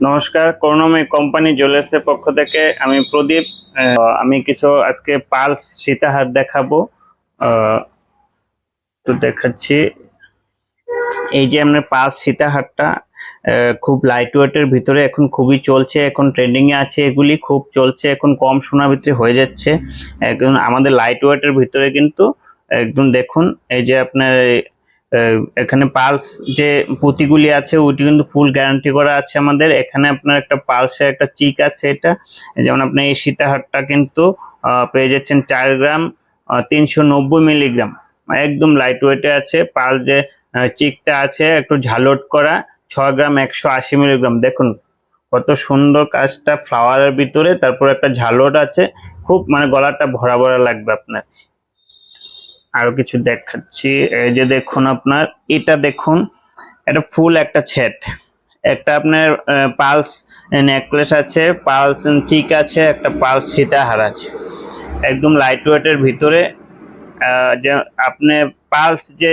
নমস্কার, করুণাময় কোম্পানি জুয়েলার্সের পক্ষ থেকে আমি প্রদীপ আমি কিছু আজকে পালস সীতাহার দেখাবো। তো দেখাচ্ছি। এই যে আমরা পালস সীতাহারটা খুব লাইট ওয়েটের ভিতরে এখন খুবই চলছে, এখন ট্রেন্ডিং এ আছে। এগুলি খুব চলছে, এখন কম সোনার ভিতরে হয়ে যাচ্ছে। এখন আমাদের লাইট ওয়েটের ভিতরে কিন্তু, একদম দেখুন, এই যে আপনার এখানে পালস যে পুঁতিগুলি আছে, ওইটি কিন্তু ফুল গ্যারান্টি করা আছে আমাদের। এখানে আপনার একটা পালসের একটা চিক আছে এটা। যেমন আপনি এই সীতাহারটা কিন্তু পেয়ে যাচ্ছেন চার গ্রাম তিনশো নব্বই মিলিগ্রাম একদম লাইট ওয়েটে আছে। পাল যে চিকটা আছে, একটু ঝালট করা, ছ গ্রাম একশো আশি মিলিগ্রাম দেখুন, কত সুন্দর কাজটা ফ্লাওয়ারের ভিতরে, তারপর একটা ঝালট আছে। খুব মানে গলাটা ভরা ভরা লাগবে আপনার। আরও কিছু দেখাচ্ছি। এই যে দেখুন আপনার, এটা দেখুন, এটা ফুল একটা ছেট একটা আপনার পালস নেকলেস আছে, পালস চিক আছে, একটা পালস সীতাহার আছে। একদম লাইট ওয়েটের ভিতরে যে আপনি পালস যে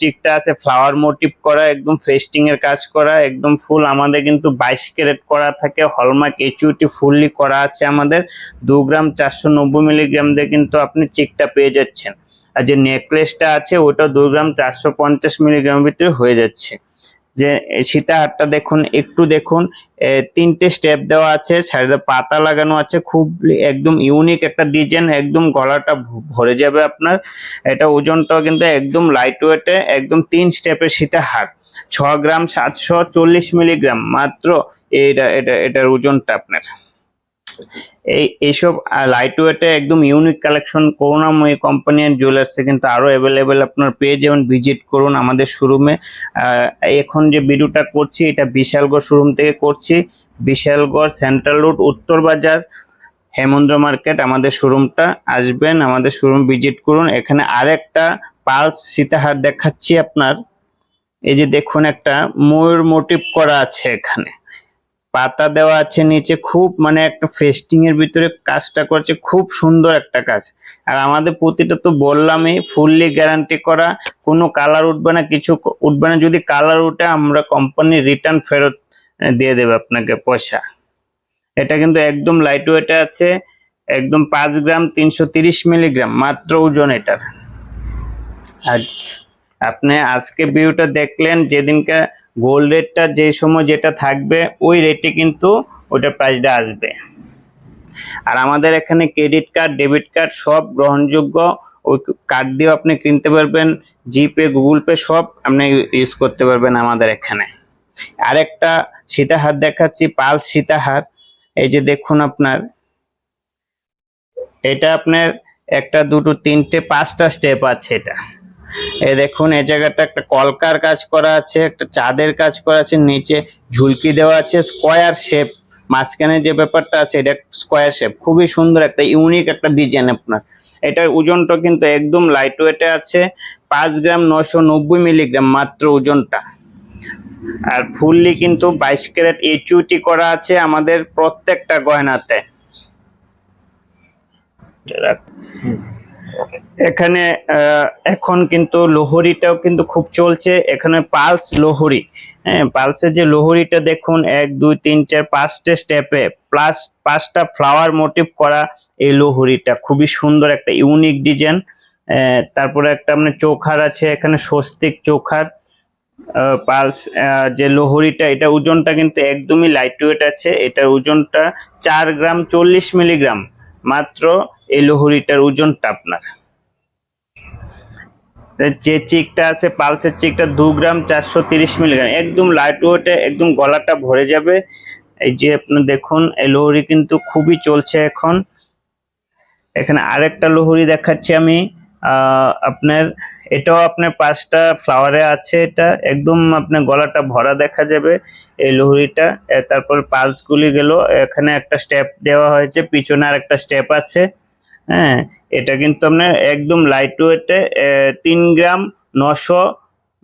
চিকটা আছে ফ্লাওয়ার মোটিভ করা, একদম ফেস্টিং এর কাজ করা, একদম ফুল আমাদের কিন্তু বাইশ ক্যারেট করা থাকে হলমার্ক এইচইউটি ফুললি করা আছে আমাদের। দু গ্রাম চারশো নব্বই মিলিগ্রাম দিয়ে কিন্তু আপনি চিকটা পেয়ে যাচ্ছেন। আর যে নেকলেসটা আছে, ওটা দু গ্রাম চারশো পঞ্চাশ মিলিগ্রাম ভিতরে হয়ে যাচ্ছে। যে সীতাহারটা দেখুন, একটু দেখুন তিনটে স্টেপ দেওয়া আছে, সাইডে পাতা লাগানো আছে, খুব একদম ইউনিক একটা ডিজাইন একদম গলাটা ভরে যাবে আপনার। এটা ওজনটাও কিন্তু একদম লাইট ওয়েটে একদম তিন স্টেপের সীতাহার ছ গ্রাম সাতশো চল্লিশ মিলিগ্রাম মাত্র এটা এটা, এটার ওজনটা আপনার। এই, এইসব লাইট ওয়েটে একদম unique collection Karunamoyee company and জুয়েলার্সে কিন্তু আরও অ্যাভেলেবেল আপনার পেয়ে যাবেন। ভিজিট করুন আমাদের শোরুমে এখন যে ভিডিওটা করছি, এটা বিশালগড় শোরুম থেকে করছি। বিশালগড় সেন্ট্রাল রোড উত্তর বাজার, হেমন্দ্র মার্কেট আমাদের শোরুমটা আসবেন, আমাদের শোরুম ভিজিট করুন। এখানে আরেকটা পালস সীতাহার দেখাচ্ছি আপনার। এই যে দেখুন একটা ময়ূর মোটিভ করা আছে এখানে। পাতা দেওয়া আছে নিচে, খুব মানে একটা ফেস্টিং এর ভিতরে কাজটা করছে, খুব সুন্দর একটা কাজ। আর আমাদের প্রতিটা তো বললামই ফুললি গ্যারান্টি করা, কোনো কালার উঠবে না, কিছু উঠবে না। যদি কালার উঠে, আমরা কোম্পানি রিটার্ন ফেরত দিয়ে দেবে আপনাকে পয়সা। এটা কিন্তু একদম লাইট ওয়েটে আছে, একদম পাঁচ গ্রাম তিনশো তিরিশ মিলিগ্রাম মাত্র ওজন এটার। আর আপনি আজকে ভিউটা দেখলেন, যেদিনকে গোল্ড রেটটা যে সময় যেটা থাকবে, ওই রেটে কিন্তু ওইটার প্রাইসটা আসবে। আর আমাদের এখানে ক্রেডিট কার্ড ডেবিট কার্ড সব গ্রহণযোগ্য। ওই কার্ড দিয়েও আপনি কিনতে পারবেন জিপে গুগল পে সব আপনি ইউজ করতে পারবেন আমাদের এখানে। আরেকটা সীতাহার দেখাচ্ছি পালস সীতাহার। এই যে দেখুন আপনার, এটা আপনার একটা, দুটো, তিনটে, পাঁচটা স্টেপ আছে এটা। এই দেখুন, এই জায়গাটা একটা কলকার কাজ করা আছে, একটা চাঁদের কাজ করা আছে, নিচে ঝুলকি দেওয়া আছে, স্কোয়ার শেপ। মাঝখানে যে ব্যাপারটা আছে, এটা স্কোয়ার শেপ। খুবই সুন্দর একটা, ইউনিক একটা ডিজাইন আপনার। এটার ওজনটা কিন্তু একদম লাইট ওয়েটে আছে, পাঁচ গ্রাম নশো নব্বই মিলিগ্রাম মাত্র ওজনটা। আর ফুললি কিন্তু বাইশ ক্যারেট এইচইউটি করা আছে আমাদের প্রত্যেকটা গয়নাতে। এখানে এখন কিন্তু লোহরিটাও কিন্তু খুব চলছে। এখানে পালস লোহরি। হ্যাঁ পালসের যে লোহরিটা দেখুন, এক, দুই, তিন, চার, পাঁচটা স্টেপে প্লাস পাঁচটা ফ্লাওয়ার মোটিভ করা এই লোহরিটা। খুবই সুন্দর একটা ইউনিক ডিজাইন তারপরে একটা আপনার চোখার আছে, এখানে স্বস্তিক চোখার। পালস যে লোহরিটা, এটা ওজনটা কিন্তু একদমই লাইট ওয়েট আছে। এটার ওজনটা চার গ্রাম চল্লিশ মিলিগ্রাম মাত্র এই লোহরিটার ওজনটা আপনার। যে চিকটা আছে, পালসের চিকটা দু গ্রাম চারশো তিরিশ মিলিগ্রাম। একদম লাইট ওয়েটে একদম গলাটা ভরে যাবে। এই যে আপনি দেখুন, এই লোহরি কিন্তু খুবই চলছে এখন। এখানে আরেকটা লোহরি দেখাচ্ছি আমি। আপনার, এটাও আপনার পাঁচটা ফ্লাওয়ারে আছে এটা। একদম আপনার গলাটা ভরা দেখা যাবে এই লোহরিটা। তারপর পালসগুলি গেল। এখানে একটা স্টেপ দেওয়া হয়েছে, পিছনে আর একটা স্টেপ আছে। হ্যাঁ এটা কিন্তু আপনার একদম লাইট ওয়েটে তিন গ্রাম নশো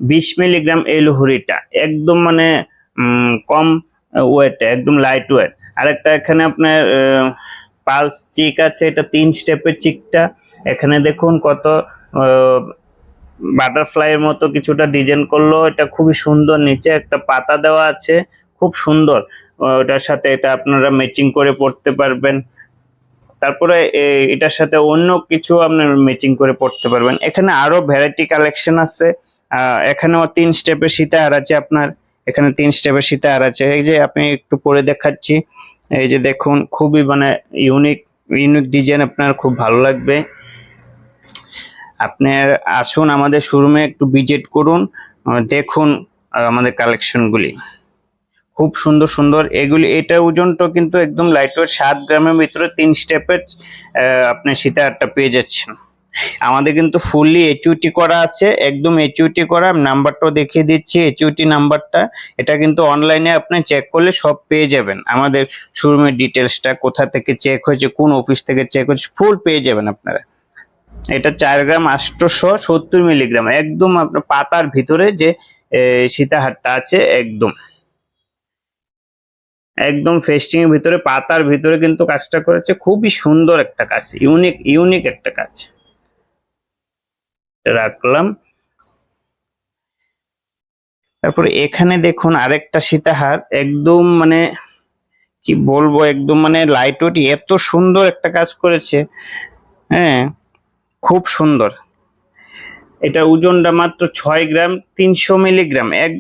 বিশ মিলিগ্রাম এই লোহরিটা। একদম মানে কম ওয়েটে একদম লাইট ওয়েট আরেকটা এখানে আপনার পালস চিক আছে, এটা তিন স্টেপের চিকটা। এখানে দেখুন কত বাটারফ্লাইয়ের মতো কিছুটা ডিজাইন করল। এটা খুবই সুন্দর, নিচে একটা পাতা দেওয়া আছে, খুব সুন্দর। ওটার সাথে এটা আপনারা ম্যাচিং করে পড়তে পারবেন। তারপরে এটার সাথে অন্য কিছু আপনার ম্যাচিং করে পড়তে পারবেন। এখানে আরও ভ্যারাইটি কালেকশন আছে। এখানেও তিন স্টেপের সীতাহার আছে আপনার। এখানে তিন স্টেপের সীতাহার আছে। এই যে আপনি একটু পরে দেখাচ্ছি। এই যে দেখুন, খুবই মানে ইউনিক ইউনিক ডিজাইন আপনার খুব ভালো লাগবে। আপনার আসুন আমাদের শোরুমে একটু ভিজিট করুন দেখুন আমাদের কালেকশনগুলি খুব সুন্দর সুন্দর। এগুলি, এটা ওজনটা কিন্তু একদম লাইট ওয়েট সাত গ্রামের ভিতরে তিন স্টেপের আপনি সীতা আটটা পেয়ে যাচ্ছেন। আমাদের কিন্তু ফুললি এইচইউটি করা আছে, একদম এইচইউটি করা, আমি নাম্বারটাও দেখিয়ে দিচ্ছি এইচইউটি নাম্বারটা এটা কিন্তু অনলাইনে আপনি চেক করলে সব পেয়ে যাবেন। আমাদের শোরুমের ডিটেলসটা কোথা থেকে চেক হয়েছে, কোন অফিস থেকে চেক হয়েছে ফুল পেয়ে যাবেন আপনারা। এটা চার গ্রাম আটশোশো সত্তর মিলিগ্রাম একদম আপনার পাতার ভিতরে যে সীতাহারটা আছে, একদম। একদম ফেস্টিং এর ভিতরে, পাতার ভিতরে কিন্তু কাজটা করেছে, খুবই সুন্দর একটা কাজ ইউনিক ইউনিক একটা কাজ। রাখলাম। তারপরে এখানে দেখুন আরেকটা সীতাহার। একদম মানে কি বলব, একদম মানে লাইট ওয়েট এত সুন্দর একটা কাজ করেছে। হ্যাঁ খুব সুন্দর। এটা ওজনটা মাত্র ছয় গ্রাম, তিনশো মিলিগ্রাম। এক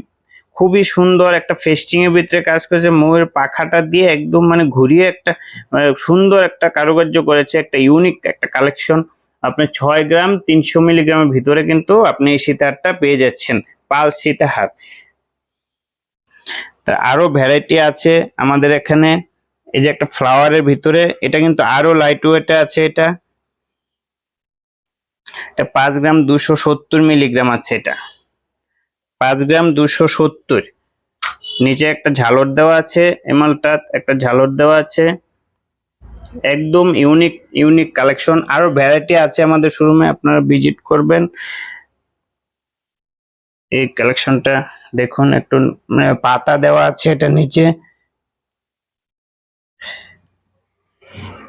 খুবই সুন্দর একটা ফেস্টিং এর ভিতরে কাজ করেছে। ময়ূর পাখাটা দিয়ে একদম মানে ঘুরিয়ে একটা মানে সুন্দর একটা কারুকার্য করেছে। একটা ইউনিক একটা কালেকশন আপনি ছয় গ্রাম তিনশো মিলিগ্রামের ভিতরে কিন্তু আপনি এই সীতাহারটা পেয়ে যাচ্ছেন, পাল সীতাহার। আরও ভ্যারাইটি আছে আমাদের এখানে, এই যে একটা ফ্লাওয়ারের ভিতরে, এটা কিন্তু আরও লাইট ওয়েটে আছে এটা। এটা পাঁচ গ্রাম দুশো সত্তর মিলিগ্রাম আছে এটা। পাঁচ গ্রাম দুশো সত্তর। নিচে একটা ঝালর দেওয়া আছে এমালটা একটা ঝালর দেওয়া আছে। একদম ইউনিক ইউনিক কালেকশন আরও ভ্যারাইটি আছে আমাদের শোরুমে আপনারা ভিজিট করবেন। এই কালেকশনটা দেখুন, একটু মানে পাতা দেওয়া আছে এটা নিচে।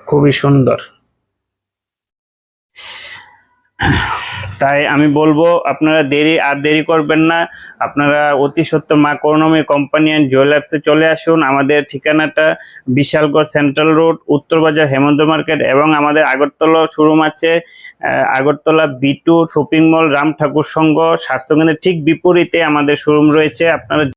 খুবই সুন্দর। তাই আমি বলব, আপনারা দেরি আর দেরি করবেন না। আপনারা অতি সত্য মা করণমী কোম্পানি অ্যান্ড জুয়েলার্সে চলে আসুন। আমাদের ঠিকানাটা Bishalgarh central road Uttarbazar Hemanta market এবং আমাদের আগরতলা শোরুম আছে আগরতলা বিটু শপিং মল রাম ঠাকুর সংঘ, স্বাস্থ্যকেন্দ্রের ঠিক বিপরীতে আমাদের শোরুম রয়েছে। আপনারা